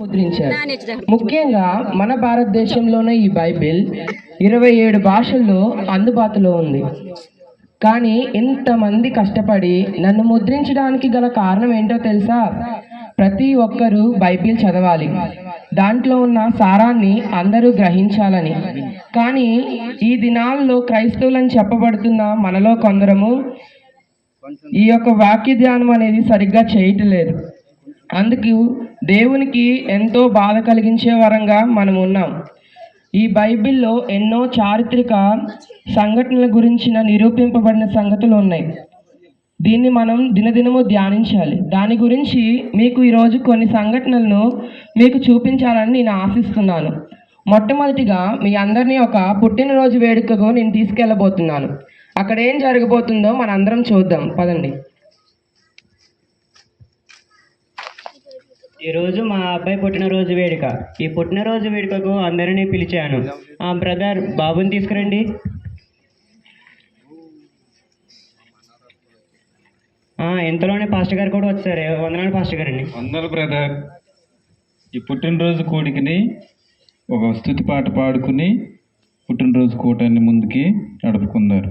ముద్రించారు. ముఖ్యంగా మన భారతదేశంలోనే ఈ బైబిల్ ఇరవై ఏడు భాషల్లో అందుబాటులో ఉంది. కానీ ఇంతమంది కష్టపడి నన్ను ముద్రించడానికి గల కారణం ఏంటో తెలుసా? ప్రతి ఒక్కరూ బైబిల్ చదవాలి. దాంట్లో ఉన్న సారాన్ని అందరూ గ్రహించాలని. కానీ ఈ దినాల్లో క్రైస్తవులని చెప్పబడుతున్న మనలో కొందరము ఈ యొక్క వాక్య ధ్యానం అనేది సరిగ్గా చేయట్లేదు అందుకు దేవునికి ఎంతో బాధ కలిగించే వరంగా మనం ఉన్నాం. ఈ బైబిల్లో ఎన్నో చారిత్రక సంఘటనల గురించిన నిరూపింపబడిన సంగతులు ఉన్నాయి. దీన్ని మనం దినదినము ధ్యానించాలి. దాని గురించి మీకు ఈరోజు కొన్ని సంఘటనలను మీకు చూపించాలని నేను ఆశిస్తున్నాను. మొట్టమొదటిగా మీ అందరినీ ఒక పుట్టినరోజు వేడుకకు నేను తీసుకెళ్ళబోతున్నాను. అక్కడ ఏం జరగబోతుందో మనందరం చూద్దాం. పదండి. ఈరోజు మా అబ్బాయి పుట్టినరోజు వేడుక. ఈ పుట్టినరోజు వేడుకకు అందరినీ పిలిచాను. ఆ బ్రదర్ బాబుని తీసుకురండి. ఇంతలోనే పాస్టర్ గారు కూడా వచ్చారు. వందనాలు పాస్టర్ అండి వందలు బ్రదర్. ఈ పుట్టినరోజు కోడికిని ఒక స్థుతి పాట పాడుకుని పుట్టినరోజు కూటాన్ని ముందుకి నడుపుకున్నారు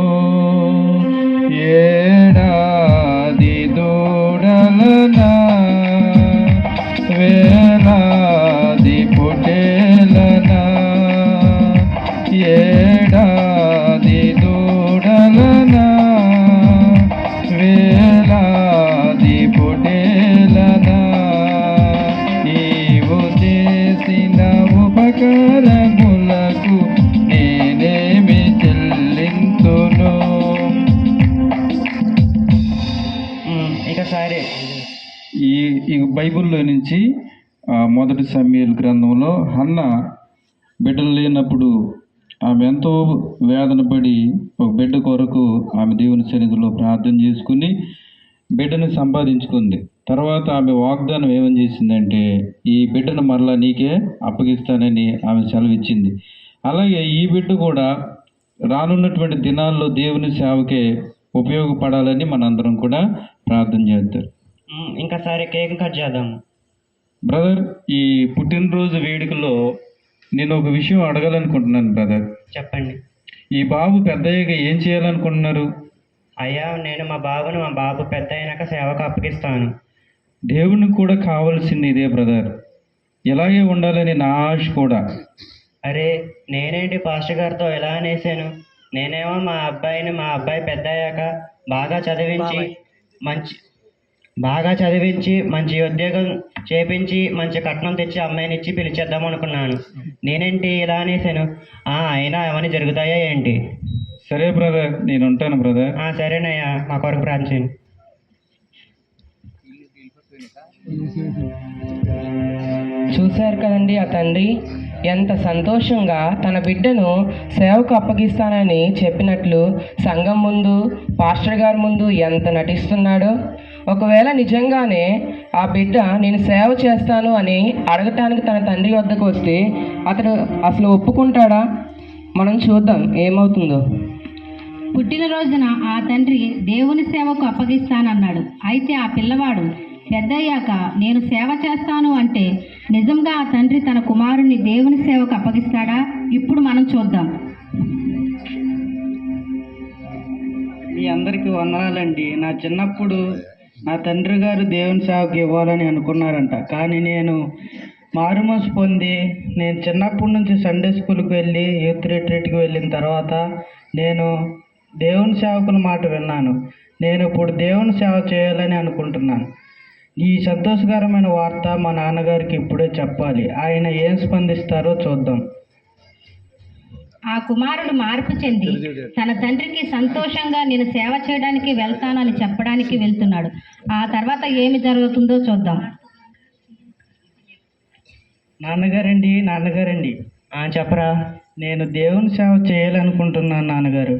చెల్లింతును ఇక సరే. ఈ ఈ బైబిల్లో నుంచి మొదటి సమీల్ గ్రంథంలో హన్న బిడ్డలు లేనప్పుడు ఆమె ఎంతో వేదన పడి ఒక బిడ్డ కొరకు ఆమె దేవుని సన్నిధిలో ప్రార్థన చేసుకుని బిడ్డను సంపాదించుకుంది. తర్వాత ఆమె వాగ్దానం ఏమని చేసిందంటే ఈ బిడ్డను మరలా నీకే అప్పగిస్తానని ఆమె సెలవిచ్చింది. అలాగే ఈ బిడ్డ కూడా రానున్నటువంటి దినాల్లో దేవుని సేవకే ఉపయోగపడాలని మనందరం కూడా ప్రార్థన చేద్దాం. ఇంకా సరే కేక్ కట్ చేద్దాం. బ్రదర్ ఈ పుట్టినరోజు వేడుకలో నేను ఒక విషయం అడగాలనుకుంటున్నాను బ్రదర్. చెప్పండి. ఈ బాబు పెద్దయ్యగా ఏం చేయాలనుకుంటున్నారు? అయ్యా నేను మా బాబును మా బాబు పెద్ద అయినాక సేవకు అప్పగిస్తాను. దేవునికి కూడా కావాల్సింది ఇదే బ్రదర్. ఇలాగే ఉండాలని నా ఆశ కూడా. అరే నేనేంటి పాస్టర్ గారితో ఎలా అనేసాను నేనేమో మా అబ్బాయిని మా అబ్బాయి పెద్ద అయ్యాక బాగా చదివించి మంచి బాగా చదివించి మంచి ఉద్యోగం చేపించి మంచి కట్నం తెచ్చి అమ్మాయిని ఇచ్చి పిలిచేద్దాం అనుకున్నాను. నేనేంటి ఇలా అనేసాను ఆ, అయినా అవన్నీ జరుగుతాయా ఏంటి? సరే బ్రదర్ నేను ఉంటాను బ్రదర్. ఆ, సరేనయ్యా మా కొరకు ప్రార్థన చూశారు కదండి ఆ తండ్రి? ఎంత సంతోషంగా తన బిడ్డను సేవకు అప్పగిస్తానని చెప్పినట్లు సంఘం ముందు పాస్టర్ గారి ముందు ఎంత నటిస్తున్నాడో. ఒకవేళ నిజంగానే ఆ బిడ్డ నేను సేవ చేస్తాను అని అడగటానికి తన తండ్రి వద్దకు వస్తే అతడు అసలు ఒప్పుకుంటాడా? మనం చూద్దాం ఏమవుతుందో. పుట్టినరోజున ఆ తండ్రి దేవుని సేవకు అప్పగిస్తానన్నాడు. అయితే ఆ పిల్లవాడు పెద్దయ్యాక నేను సేవ చేస్తాను అంటే నిజంగా ఆ తండ్రి తన కుమారుణ్ణి దేవుని సేవకు అప్పగిస్తాడా? ఇప్పుడు మనం చూద్దాం. మీ అందరికీ వందనాలండి. నా చిన్నప్పుడు నా తండ్రి గారు దేవుని సేవకు ఇవ్వాలని అనుకున్నారంట. కానీ నేను మారుమోసు పొంది నేను చిన్నప్పటి నుంచి సండే స్కూల్కి వెళ్ళి యూత్ రిట్రీట్కి వెళ్ళిన తర్వాత నేను దేవుని సేవకుల మాట విన్నాను. నేను ఇప్పుడు దేవుని సేవ చేయాలని అనుకుంటున్నాను. ఈ సంతోషకరమైన వార్త మా నాన్నగారికి ఇప్పుడే చెప్పాలి. ఆయన ఏం స్పందిస్తారో చూద్దాం. ఆ కుమారుడు మార్పు చెంది తన తండ్రికి సంతోషంగా నేను సేవ చేయడానికి వెళ్తానని చెప్పడానికి వెళ్తున్నాడు. ఆ తర్వాత ఏమి జరుగుతుందో చూద్దాం. నాన్నగారండి నాన్నగారండి. ఆ, చెప్పరా. నేను దేవుని సేవ చేయాలనుకుంటున్నాను నాన్నగారు.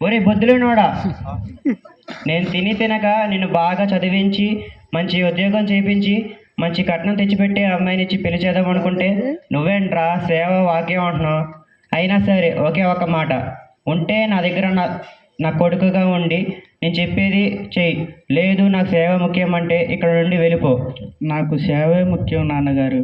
ఒరే బొద్దులోనోడా? నేను తిని తినక నిన్ను బాగా చదివించి మంచి ఉద్యోగం చేయించి మంచి కట్నం తెచ్చిపెట్టి అమ్మాయినిచ్చి పెళ్ళి చేద్దాం అనుకుంటే నువ్వేంట్రా సేవ వాక్యం అంటున్నావు? అయినా సరే ఒకే ఒక మాట. ఉంటే నా దగ్గర నా నా కొడుకుగా ఉండి నేను చెప్పేది చెయ్యి. లేదు నాకు సేవ ముఖ్యం అంటే ఇక్కడ నుండి వెళ్ళిపో. నాకు సేవే ముఖ్యం నాన్నగారు.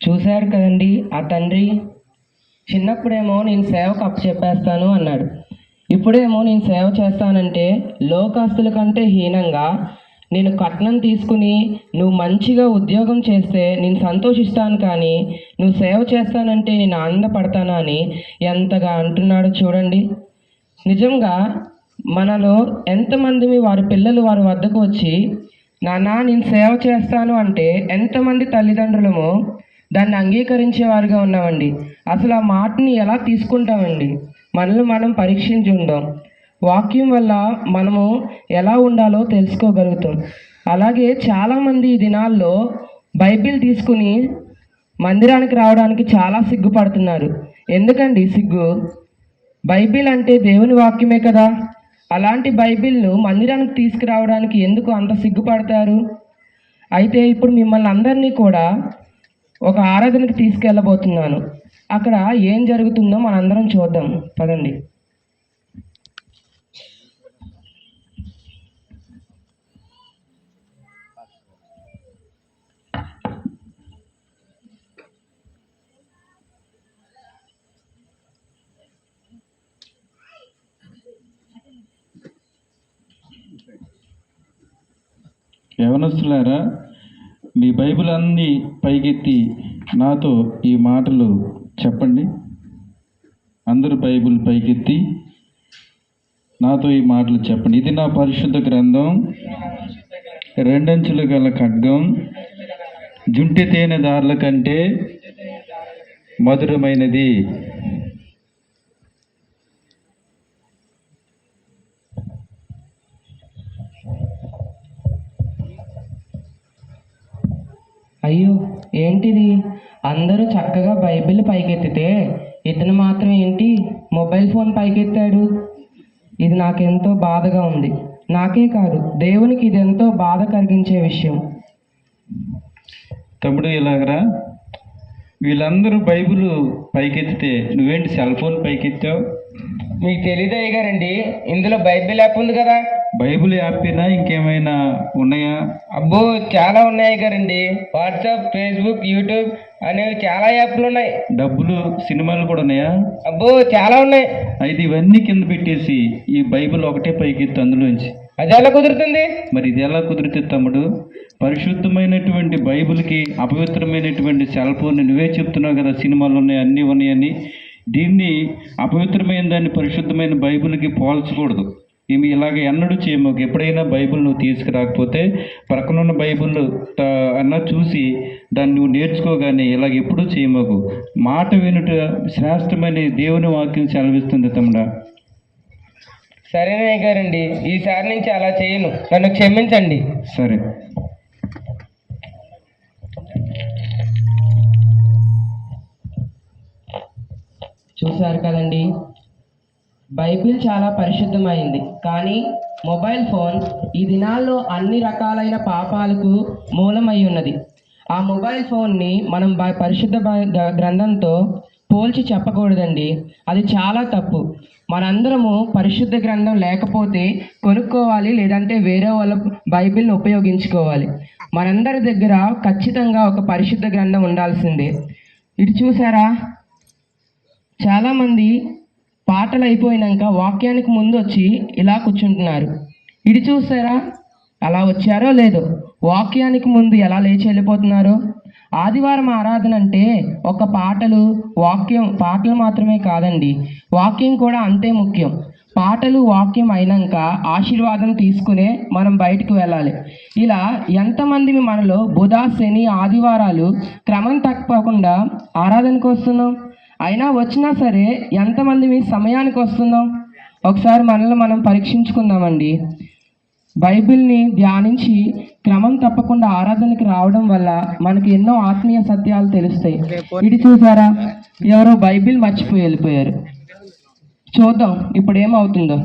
చూశారు కదండి ఆ తండ్రి చిన్నప్పుడేమో నేను సేవకు అప్పచెప్పేస్తాను అన్నాడు. ఇప్పుడేమో నేను సేవ చేస్తానంటే లోకాస్తుల కంటే హీనంగా నేను కట్నం తీసుకుని నువ్వు మంచిగా ఉద్యోగం చేస్తే నేను సంతోషిస్తాను కానీ నువ్వు సేవ చేస్తానంటే నేను ఆనందపడతానా అని ఎంతగా అంటున్నాడో చూడండి. నిజంగా మనలో ఎంతమంది వారి పిల్లలు వారి వద్దకు వచ్చి నానా నేను సేవ చేస్తాను అంటే ఎంతమంది తల్లిదండ్రులము దాన్ని అంగీకరించేవారుగా ఉన్నామండి. అసలు ఆ మాటని ఎలా తీసుకుంటామండి? మనల్ని మనం పరీక్షించి ఉందాం వాక్యం వల్ల మనము ఎలా ఉండాలో తెలుసుకోగలుగుతాం. అలాగే చాలామంది ఈ దినాల్లో బైబిల్ తీసుకుని మందిరానికి రావడానికి చాలా సిగ్గుపడుతున్నారు. ఎందుకండి సిగ్గు? బైబిల్ అంటే దేవుని వాక్యమే కదా? అలాంటి బైబిల్ను మందిరానికి తీసుకురావడానికి ఎందుకు అంత సిగ్గుపడతారు? అయితే ఇప్పుడు మిమ్మల్ని అందరినీ కూడా ఒక ఆరాధనకి తీసుకెళ్ళబోతున్నాను. అక్కడ ఏం జరుగుతుందో మనందరం చూద్దాం. పదండి. యవనస్తులారా మీ బైబిల్ అన్ని పైకెత్తి నాతో ఈ మాటలు చెప్పండి. అందరూ బైబిల్ పైకెత్తి నాతో ఈ మాటలు చెప్పండి. ఇది నా పరిశుద్ధ గ్రంథం. రెండంచులు గల ఖడ్గం. జుంటి తేనె దారుల కంటే మధురమైనది. అయ్యో ఏంటిది? అందరూ చక్కగా బైబిల్ పైకెత్తితే ఇతను మాత్రం ఏంటి? మొబైల్ ఫోన్ పైకెత్తాడు. ఇది నాకెంతో బాధగా ఉంది. నాకే కాదు దేవునికి ఇది ఎంతో బాధ కలిగించే విషయం. తమ్ముడు ఇలాగరా? వీళ్ళందరూ బైబిల్ పైకెత్తితే నువ్వేంటి సెల్ ఫోన్ పైకెత్తావు? మీకు తెలియదే గారండి? ఇందులో బైబిల్ యాప్ ఉంది కదా? బైబిల్ యాప్పేనా ఇంకేమైనా ఉన్నాయా? అబ్బో చాలా ఉన్నాయి గారండి. వాట్సాప్ ఫేస్బుక్ యూట్యూబ్ అనేవి చాలా యాప్లు ఉన్నాయి. డబ్బులు సినిమాలు కూడా ఉన్నాయా? అబ్బో చాలా ఉన్నాయి. అయితే ఇవన్నీ కింద పెట్టేసి ఈ బైబిల్ ఒకటే పైకెత్తి అందులోంచి. అది ఎలా కుదురుతుంది? మరి ఇది ఎలా కుదిరితే తమ్ముడు? పరిశుద్ధమైనటువంటి బైబిల్కి అపవిత్రమైనటువంటి సెల్ ఫోన్ నువ్వే చెప్తున్నావు కదా సినిమాలు ఉన్నాయి అన్నీ ఉన్నాయని. దీన్ని అపవిత్రమైన దాన్ని పరిశుద్ధమైన బైబిల్కి పోల్చకూడదు. ఇవి ఇలాగ ఎన్నడూ చేయమాకు ఎప్పుడైనా బైబిల్ నువ్వు తీసుకురాకపోతే పక్కనున్న బైబిల్ అన్న చూసి దాన్ని నువ్వు నేర్చుకోగానే ఇలాగ ఎప్పుడూ చేయమాకు మాట వినుట శ్రేష్టమైన దేవుని వాక్యం సెలవిస్తుంది తమ్ముడా. సరేనే గారండి ఈసారి నుంచి అలా చేయను. నన్ను క్షమించండి. సరే. చూశారు కదండి. బైబిల్ చాలా పరిశుద్ధమైంది. కానీ మొబైల్ ఫోన్ ఈ దినాల్లో అన్ని రకాలైన పాపాలకు మూలమై ఉన్నది. ఆ మొబైల్ ఫోన్ని మనం పరిశుద్ధ గ- గ్రంథంతో పోల్చి చెప్పకూడదండి. అది చాలా తప్పు. మనందరము పరిశుద్ధ గ్రంథం లేకపోతే కొనుక్కోవాలి లేదంటే వేరే వాళ్ళ బైబిల్ని ఉపయోగించుకోవాలి. మనందరి దగ్గర ఖచ్చితంగా ఒక పరిశుద్ధ గ్రంథం ఉండాల్సిందే. ఇటు చూసారా చాలామంది పాటలు అయిపోయినాక వాక్యానికి ముందు వచ్చి ఇలా కూర్చుంటున్నారు. ఇది చూసారా? అలా వచ్చారో లేదో? వాక్యానికి ముందు ఎలా లేచి వెళ్ళిపోతున్నారో? ఆదివారం ఆరాధన అంటే ఒక పాటలు వాక్యం పాటలు మాత్రమే కాదండి. వాక్యం కూడా అంతే ముఖ్యం. పాటలు వాక్యం అయినాక ఆశీర్వాదం తీసుకునే మనం బయటకు వెళ్ళాలి. ఇలా ఎంతమంది మనలో బుధ శని ఆదివారాలు క్రమం తప్పకుండా ఆరాధనకు వస్తున్నాం? అయినా వచ్చినా సరే ఎంతమంది మీ సమయానికి వస్తుందో ఒకసారి మనల్ని మనం పరీక్షించుకుందామండి. బైబిల్ని ధ్యానించి క్రమం తప్పకుండా ఆరాధనకి రావడం వల్ల మనకి ఎన్నో ఆత్మీయ సత్యాలు తెలుస్తాయి. ఇది చూసారా? ఎవరో బైబిల్ మర్చిపోయి వెళ్ళిపోయారు. చూద్దాం ఇప్పుడు ఏమవుతుందో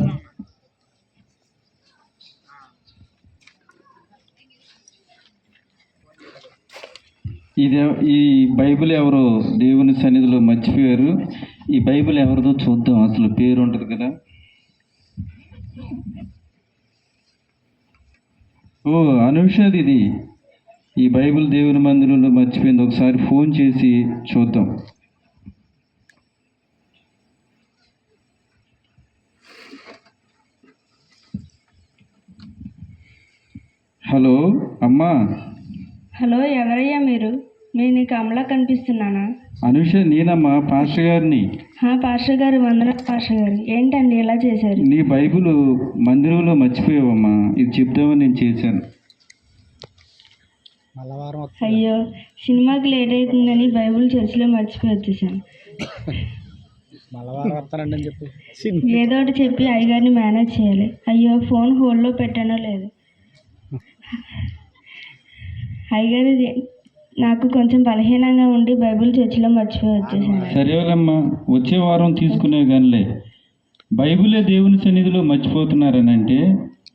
ఇది ఈ బైబిల్ ఎవరు దేవుని సన్నిధిలో మర్చిపోయారు? ఈ బైబిల్ ఎవరిదో చూద్దాం అసలు పేరు ఉంటుంది కదా. ఓ అనుషాద్ ఇది. ఈ బైబిల్ దేవుని మందిరంలో మర్చిపోయింది. ఒకసారి ఫోన్ చేసి చూద్దాం. హలో అమ్మా. హలో ఎవరయ్యా మీరు? నేను నీకు అమలా కనిపిస్తున్నానా? అనుష నేనమ్మా పాస్టర్ గారిని. హా పాస్టర్ గారు వందన పాస్టర్ గారు. ఏంటండి ఇలా చేశారు? నీ బైబిల్ మందిరంలో మర్చిపోయావమ్మా. ఇది చెప్దామని నేను చేశాను. అయ్యో సినిమాకి లేట్ అవుతుందని బైబిల్ చర్చిలో మర్చిపోయి వచ్చేసాను. ఏదో ఒకటి చెప్పి అయ్యగారిని మేనేజ్ చేయాలి. అయ్యో ఫోన్ హోల్డ్లో పెట్టానో లేదు. అయ్యగారి నాకు కొంచెం బలహీనంగా ఉండి బైబిల్ చర్చిలో మర్చిపోయి వచ్చేసాను. సరేలమ్మా వచ్చే వారం తీసుకునే గానిలే. బైబిలే దేవుని సన్నిధిలో మర్చిపోతున్నారని అంటే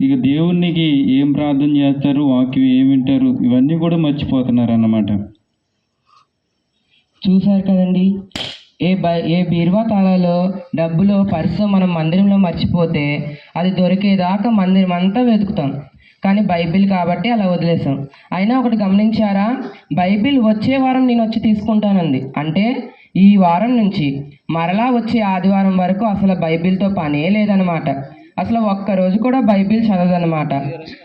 ఇక దేవునికి ఏం ప్రార్థన చేస్తారు వాక్యం ఏం వింటారు ఇవన్నీ కూడా మర్చిపోతున్నారు అన్నమాట చూశారు కదండి ఏ బై ఏ బీరువా తాళాలో డబ్బులో పర్సు మనం మందిరంలో మర్చిపోతే అది దొరికేదాకా మందిరం అంతా వెతుకుతాం. కానీ బైబిల్ కాబట్టి అలా వదిలేసాం అయినా ఒకటి గమనించారా? బైబిల్ వచ్చే వారం నేను వచ్చి తీసుకుంటానంది. అంటే ఈ వారం నుంచి మరలా వచ్చే ఆదివారం వరకు అసలు బైబిల్తో పనే లేదనమాట అసలు ఒక్క రోజు కూడా బైబిల్ చదవదనమాట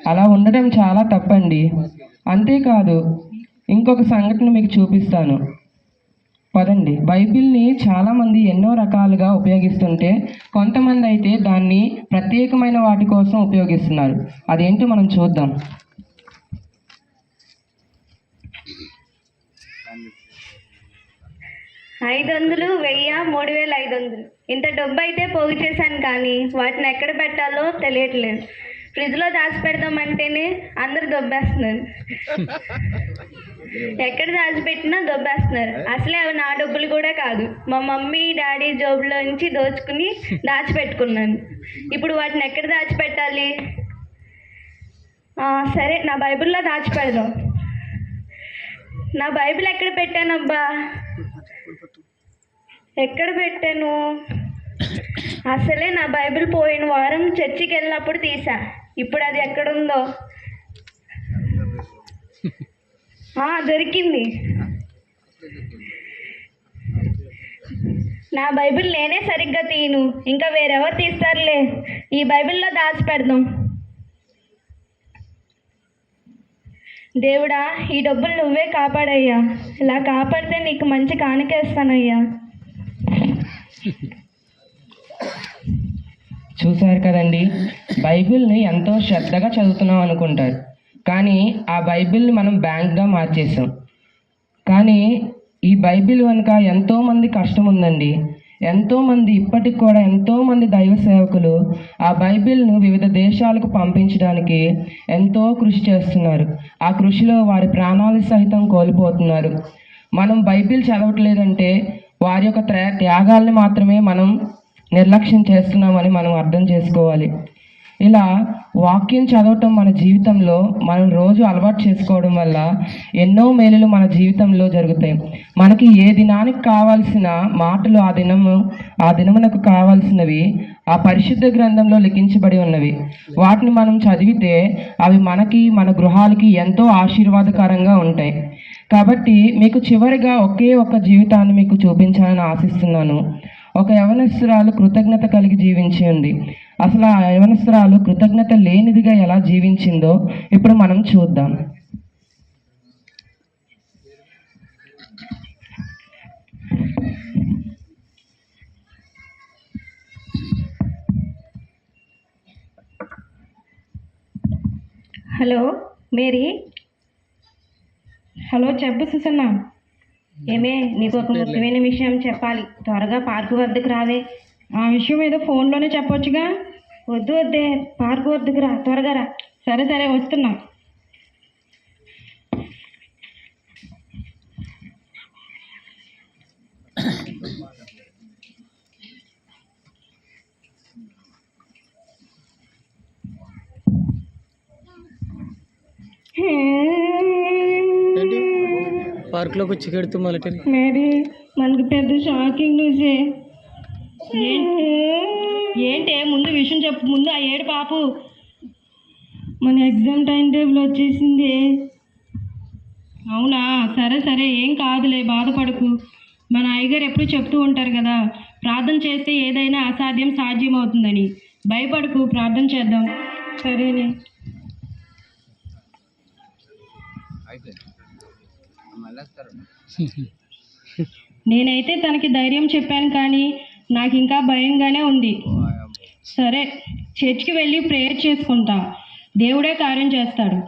అలా ఉండడం చాలా తప్పండి. అంతేకాదు ఇంకొక సంఘటన మీకు చూపిస్తాను. పదండి. బైబిల్ని చాలామంది ఎన్నో రకాలుగా ఉపయోగిస్తుంటే కొంతమంది అయితే దాన్ని ప్రత్యేకమైన వాటి కోసం ఉపయోగిస్తున్నారు. అదేంటో మనం చూద్దాం. ఐదు వందలు వెయ్యి? మూడు వేల ఐదు వందలు ఇంత డబ్బు అయితే పోగు చేశాను కానీ వాటిని ఎక్కడ పెట్టాలో తెలియట్లేదు. ఫ్రిడ్జ్లో దాచి పెడదామంటేనే అందరు దొబ్బేస్తున్నారు. ఎక్కడ దాచిపెట్టినా దొబ్బేస్తున్నారు. అసలే అవి నా డబ్బులు కూడా కాదు. మా మమ్మీ డాడీ జోబులో నుంచి దోచుకుని దాచిపెట్టుకున్నాను. ఇప్పుడు వాటిని ఎక్కడ దాచిపెట్టాలి? సరే నా బైబిల్లో దాచిపెడదాం. నా బైబిల్ ఎక్కడ పెట్టానబ్బా? ఎక్కడ పెట్టాను? అసలే నా బైబిల్ పోయిన వారం చర్చికి వెళ్ళినప్పుడు తీసా. ఇప్పుడు అది ఎక్కడుందో ఆ, దొరికింది. నా బైబిల్ నేనే సరిగ్గా తీయను. ఇంకా వేరెవరు తీస్తారులే. ఈ బైబిల్లో దాచి పెడదాం దేవుడా ఈ డబ్బులు నువ్వే కాపాడయ్యా. ఇలా కాపాడితే నీకు మంచి కానుకేస్తానయ్యా. చూశారు కదండి బైబిల్ని ఎంతో శ్రద్ధగా చదువుతున్నాం అనుకుంటారు. కానీ ఆ బైబిల్ని మనం బ్యాంక్గా మార్చేసాం. కానీ ఈ బైబిల్ వెనుక ఎంతోమంది కష్టం ఉందండి. ఎంతోమంది ఇప్పటికి కూడా ఎంతోమంది దైవ సేవకులు ఆ బైబిల్ను వివిధ దేశాలకు పంపించడానికి ఎంతో కృషి చేస్తున్నారు. ఆ కృషిలో వారి ప్రాణాలు సహితం కోల్పోతున్నారు. మనం బైబిల్ చదవట్లేదంటే వారి యొక్క త్యాగాల్ని మాత్రమే మనం నిర్లక్ష్యం చేస్తున్నామని మనం అర్థం చేసుకోవాలి. ఇలా వాక్యం చదవటం మన జీవితంలో మనం రోజు అలవాటు చేసుకోవడం వల్ల ఎన్నో మేలులు మన జీవితంలో జరుగుతాయి. మనకి ఏ దినానికి కావాల్సిన మాటలు ఆ దినము ఆ దినమునకు కావాల్సినవి ఆ పరిశుద్ధ గ్రంథంలో లిఖించబడి ఉన్నవి. వాటిని మనం చదివితే అవి మనకి మన గృహాలకి ఎంతో ఆశీర్వాదకరంగా ఉంటాయి. కాబట్టి మీకు చివరిగా ఒకే ఒక జీవితాన్ని మీకు చూపించాలని ఆశిస్తున్నాను. ఒక యవనస్తురాలు కృతజ్ఞత కలిగి జీవించి ఉంది. అసలు ఆ యవనస్తురాలు కృతజ్ఞత లేనిదిగా ఎలా జీవించిందో ఇప్పుడు మనం చూద్దాం. Hello Mary? హలో చెప్పు సుసన్నా ఏమే నీకు ఒక ముఖ్యమైన విషయం చెప్పాలి. త్వరగా పార్కు వద్దకు రావే. ఆ విషయం ఏదో ఫోన్లోనే చెప్పొచ్చుగా. వద్దు వద్దే పార్కు వద్దకు రా త్వరగా రా. సరే సరే వస్తున్నా. వచ్చి కడుతూ మొదటి మేరీ మనకు పెద్ద షాకింగ్ న్యూసే ఏంటే ముందు విషయం చెప్పు ముందు ఆ ఏడు పాపు. మన ఎగ్జామ్ టైం టేబుల్ వచ్చేసింది. అవునా? సరే సరే ఏం కాదులే బాధపడకు. మన అయ్యగారు ఎప్పుడు చెప్తూ ఉంటారు కదా ప్రార్థన చేస్తే ఏదైనా అసాధ్యం సాధ్యం అవుతుందని భయపడకు ప్రార్థన చేద్దాం. సరేనే. నేనైతే తనకి ధైర్యం చెప్పాను కానీ నాకు ఇంకా భయంగానే ఉంది. సరే చర్చ్కి వెళ్ళి ప్రేయర్ చేసుకుంటా. దేవుడే కార్యం చేస్తాడు.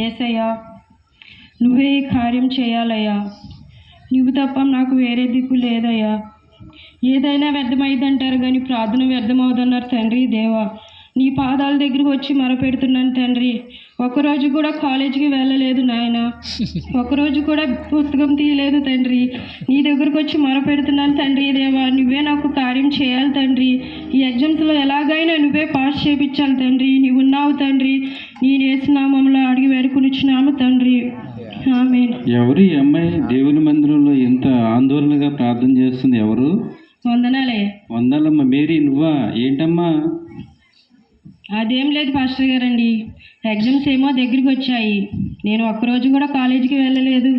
ఏసయ్యా నువ్వే ఈ కార్యం చేయాలయ్యా. నువ్వు తప్ప నాకు వేరే దిక్కు లేదయ్యా. ఏదైనా వ్యర్థమైందంటారు కానీ ప్రార్థన వ్యర్థమవుదన్నారు తండ్రి దేవా. నీ పాదాల దగ్గరికి వచ్చి మొరపెడుతున్నాను తండ్రి. ఒకరోజు కూడా కాలేజీకి వెళ్ళలేదు నాయన. ఒకరోజు కూడా పుస్తకం తీయలేదు తండ్రి. నీ దగ్గరకు వచ్చి మొరపెడుతున్నాను తండ్రి దేవా. నువ్వే నాకు కార్యం చేయాలి తండ్రి. ఈ ఎగ్జామ్స్లో ఎలాగైనా నువ్వే పాస్ చేయించాలి తండ్రి. నీవున్నావు తండ్రి. నేను వేసినామంలో అడిగి వేడుకునిచ్చినాము తండ్రి. ఎవరు ఈ అమ్మాయి దేవుని మందిరంలో ఎంత ఆందోళనగా ప్రార్థన చేస్తుంది? ఎవరు? వందనాలే. వందాలమ్మ మేరీ నువ్వా? ఏంటమ్మా? అదేం లేదు పాస్టర్ గారండి. ఎగ్జామ్స్ ఏమో దగ్గరికి వచ్చాయి. నేను ఒక్కరోజు కూడా కాలేజీకి వెళ్ళలేదు.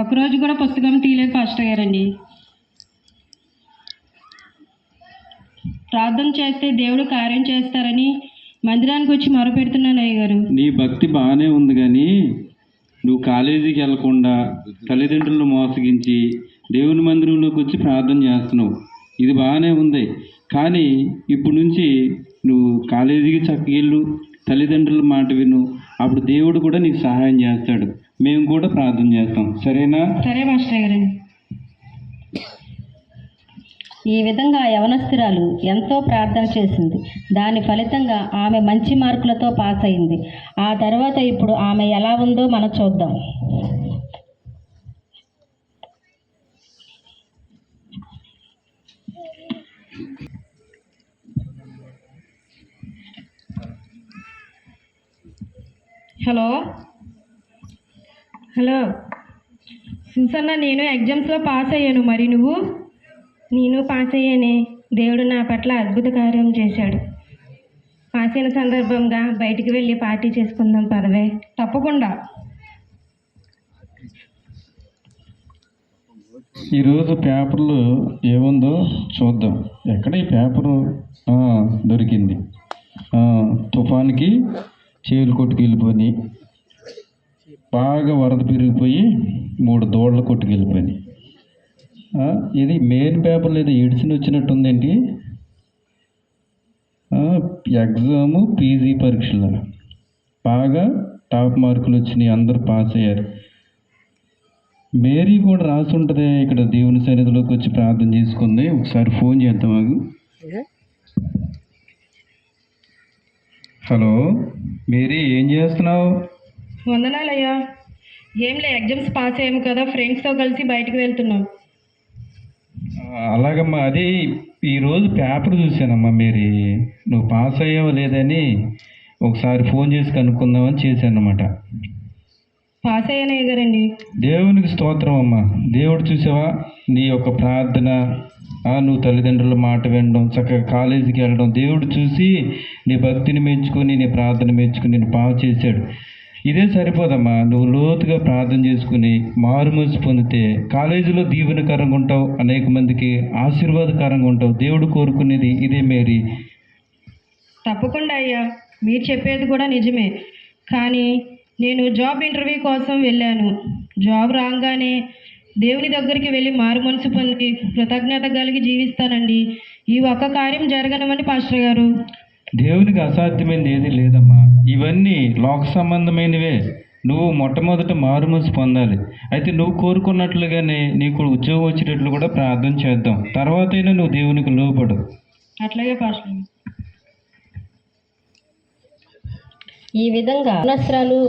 ఒక్కరోజు కూడా పుస్తకం తీయలేదు పాస్టర్ గారండి. ప్రార్థన చేస్తే దేవుడు కార్యం చేస్తారని మందిరానికి వచ్చి మొరపెడుతున్నాను అయ్య గారు నీ భక్తి బాగానే ఉంది కానీ నువ్వు కాలేజీకి వెళ్ళకుండా తల్లిదండ్రులను మోసగించి దేవుని మందిరంలోకి వచ్చి ప్రార్థన చేస్తున్నావు. ఇది బాగానే ఉంది. కానీ ఇప్పుడు నుంచి నువ్వు కాలేజీకి చక్కగిళ్ళు తల్లిదండ్రుల మాట విను. అప్పుడు దేవుడు కూడా నీకు సహాయం చేస్తాడు. మేము కూడా ప్రార్థన చేస్తాం. సరేనా? సరే మాస్టర్ గారు. ఈ విధంగా యవనస్తురాలు ఎంతో ప్రార్థన చేసింది. దాని ఫలితంగా ఆమె మంచి మార్కులతో పాస్ అయింది. ఆ తర్వాత ఇప్పుడు ఆమె ఎలా ఉందో మనం చూద్దాం. హలో? హలో? సుసన్న నేను ఎగ్జామ్స్లో పాస్ అయ్యాను. మరి నువ్వు? నేను పాస్ అయ్యానే దేవుడు నా పట్ల అద్భుత కార్యం చేశాడు. పాస్ అయిన సందర్భంగా బయటికి వెళ్ళి పార్టీ చేసుకుందాం పదవే. తప్పకుండా. ఈరోజు పేపర్లో ఏముందో చూద్దాం. ఎక్కడ ఈ పేపరు? దొరికింది. తుఫాన్కి చేలు కొట్టుకెళ్ళిపోయి బాగా వరద పెరిగిపోయి మూడు దోళ్ళ కొట్టుకెళ్ళిపోయినాయి. ఇది మెయిన్ పేపర్లో ఏదో ఎడిసిన వచ్చినట్టుందేంటి ఆ, ఎగ్జాము పీజీ పరీక్షలు. బాగా టాప్ మార్కులు వచ్చినాయి అందరూ పాస్ అయ్యారు. మేరీ కూడా రాసి ఉంటుంది ఇక్కడ దేవుని సన్నిధిలోకి వచ్చి ప్రార్థన చేసుకుంది. ఒకసారి ఫోన్ చేద్దాం మాకు హలో మేరీ ఏం చేస్తున్నావు? వందనాలయ్యా. ఏం లే ఎగ్జామ్స్ పాస్ అయ్యాము కదా ఫ్రెండ్స్తో కలిసి బయటికి వెళ్తున్నాం. అలాగమ్మా అది ఈరోజు పేపర్ చూశానమ్మా మేరీ. నువ్వు పాస్ అయ్యావా లేదని ఒకసారి ఫోన్ చేసి కనుక్కుందామని చేశాను అనమాట పాస్ అయ్యానయ్య గారండి. దేవునికి స్తోత్రం అమ్మా. దేవుడు చూసావా? నీ యొక్క ప్రార్థన నువ్వు తల్లిదండ్రుల మాట వినడం చక్కగా కాలేజీకి వెళ్ళడం దేవుడు చూసి నీ భక్తిని మెచ్చుకొని నీ ప్రార్థన మెచ్చుకొని నేను పావు చేశాడు. ఇదే సరిపోదమ్మా. నువ్వు లోతుగా ప్రార్థన చేసుకుని మారుమూసి పొందితే కాలేజీలో దీవెనకరంగా ఉంటావు అనేక మందికి ఆశీర్వాదకరంగా ఉంటావు. దేవుడు కోరుకునేది ఇదే మేరీ. తప్పకుండా అయ్యా. మీరు చెప్పేది కూడా నిజమే. కానీ నేను జాబ్ ఇంటర్వ్యూ కోసం వెళ్ళాను. జాబ్ రాగానే దేవుని దగ్గరికి వెళ్ళి మారు మనసు పొంది కృతజ్ఞత కలిగి జీవిస్తానండి. ఈ ఒక్క కార్యం జరగనమని పాస్టర్ గారు. దేవునికి అసాధ్యమైనది ఏది లేదమ్మా. ఇవన్నీ లోక సంబంధమైనవే. నువ్వు మొట్టమొదట మారుమనసు పొందాలి. అయితే నువ్వు కోరుకున్నట్లుగానే నీకు ఉద్యోగం వచ్చేటట్లు కూడా ప్రార్థన చేద్దాం. తర్వాత అయినా నువ్వు దేవునికి లోపడు అట్లాగే పాస్టర్. ఈ విధంగా యవనస్తురాలు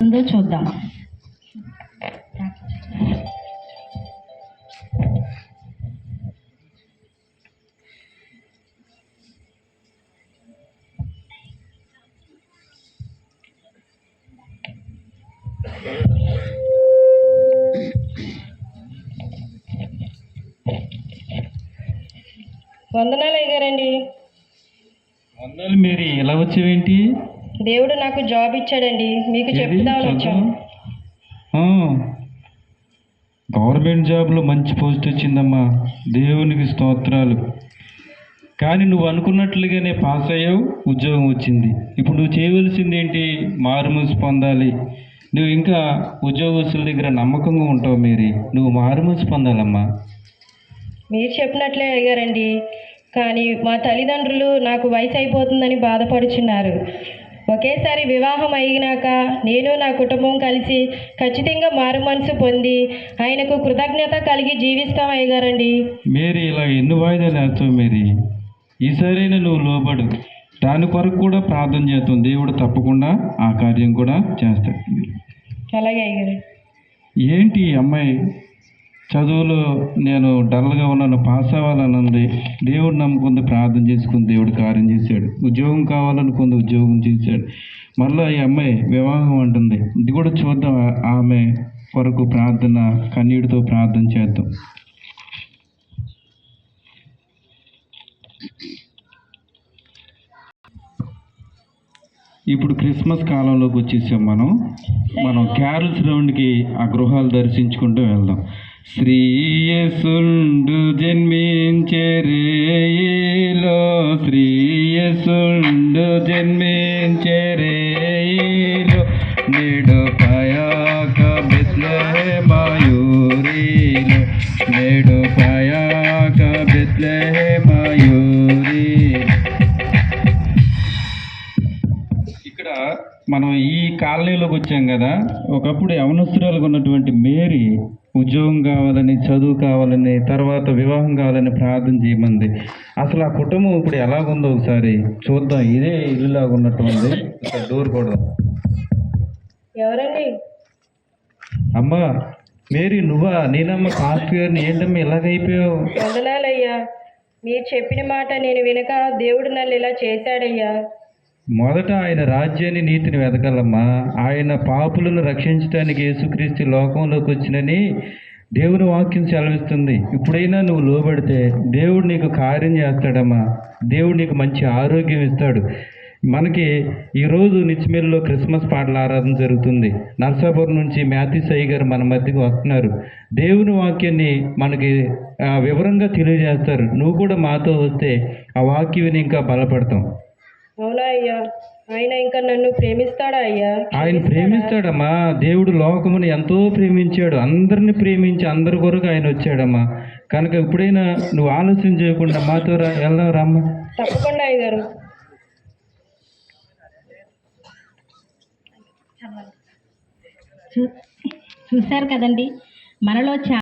ఉందో చూద్దాం. వందనాలు అయ్యారండి వందలు మీరు ఎలా వచ్చేవేంటి? దేవుడు నాకు జాబ్ ఇచ్చాడండి. మీకు? చెప్తామని వచ్చాను. గవర్నమెంట్ జాబ్లో మంచి పోస్ట్ వచ్చిందమ్మా. దేవునికి స్తోత్రాలు. కానీ నువ్వు అనుకున్నట్లుగానే పాస్ అయ్యావు ఉద్యోగం వచ్చింది. ఇప్పుడు నువ్వు చేయవలసింది ఏంటి మారుమూసి పొందాలి నువ్వు ఇంకా ఉద్యోగస్తుల దగ్గర నమ్మకంగా ఉంటావు మీరి. నువ్వు మారుమూసి పొందాలమ్మా మీరు చెప్పినట్లే అయ్యారండి. కానీ మా తల్లిదండ్రులు నాకు వయసు అయిపోతుందని బాధపడుచున్నారు. ఒకేసారి వివాహం అయినాక నేను నా కుటుంబం కలిసి ఖచ్చితంగా మారు మనసు పొంది ఆయనకు కృతజ్ఞత కలిగి జీవిస్తాం అయ్యగారండి మేరీ ఇలా ఎన్ని వాయిదాలు వేస్తావు మేరీ? ఈసారైనా నువ్వు లోబడు. దాని కొరకు కూడా ప్రార్థన చేస్తాం దేవుడు తప్పకుండా ఆ కార్యం కూడా చేస్తాడు. అలాగే అయ్యారు. ఏంటి అమ్మాయి? చదువులో నేను డల్గా ఉన్నాను పాస్ అవ్వాలని ఉంది దేవుడు నమ్ముకుంది ప్రార్థన చేసుకుంది దేవుడు కార్యం చేశాడు. ఉద్యోగం కావాలనుకుంది ఉద్యోగం చేశాడు. మళ్ళీ ఈ అమ్మాయి వివాహం అంటుంది. ఇది కూడా చూద్దాం ఆమె కొరకు ప్రార్థన కన్నీటితో ప్రార్థన చేద్దాం. ఇప్పుడు క్రిస్మస్ కాలంలోకి వచ్చేసాం మనం. మనం క్యారల్స్ రౌండ్కి ఆ గృహాలు దర్శించుకుంటూ వెళ్దాం. శ్రీయసుండు జన్మించెరేలో శ్రీయసుండు జన్మించెరేలో నేడు పయాక బెత్లెహేమాయూరిలో నేడు పయా మనం ఈ కాలనీలోకి వచ్చాం కదా ఒకప్పుడు యవనస్తురాలుగా ఉన్నటువంటి మేరీ ఉద్యోగం కావాలని చదువు కావాలని తర్వాత వివాహం కావాలని ప్రార్థన చేయమంది. అసలు ఆ కుటుంబం ఇప్పుడు ఎలాగుందో ఒకసారి చూద్దాం. ఇదే ఇల్లు లాగా డోర్ కొడదాం ఎవరండి? అమ్మా మేరీ నువ్వా? నేనమ్మ కాస్ట్ గారిని ఏంటమ్మా ఇలాగైపోయావు వందనాలయ్యా. మీరు చెప్పిన మాట నేను వినక దేవుడు నన్ను ఇలా చేశాడయ్యా. మొదట ఆయన రాజ్యాన్ని నీతిని వెతకాలమ్మా ఆయన పాపులను రక్షించడానికి యేసుక్రీస్తు లోకంలోకి వచ్చినని దేవుని వాక్యం సెలవిస్తుంది. ఇప్పుడైనా నువ్వు లోబడితే దేవుడు నీకు కార్యం చేస్తాడమ్మా. దేవుడు నీకు మంచి ఆరోగ్యం ఇస్తాడు. మనకి ఈరోజు నిచ్చిమేల్లో క్రిస్మస్ పాటల ఆరాధన జరుగుతుంది. నర్సాపురం నుంచి మ్యాథ్యూ గారు మన మధ్యకి వస్తున్నారు. దేవుని వాక్యాన్ని మనకి వివరంగా తెలియజేస్తారు. నువ్వు కూడా మాతో వస్తే ఆ వాక్యం ఇంకా బలపడతాం. అవునా అయ్యా? ఆయన ఇంకా నన్ను ప్రేమిస్తాడా అయ్యా? ఆయన ప్రేమిస్తాడమ్మా. దేవుడు లోకమును ఎంతో ప్రేమించాడు. అందరిని ప్రేమించి అందరి కొరకు ఆయన వచ్చాడమ్మా. కనుక ఎప్పుడైనా నువ్వు ఆలోచన చేయకుండా మాతో రా వెళ్దాం రమ్మా. తప్పకుండా అయ్యగారు. చూ చూశారు కదండి. మనలో చా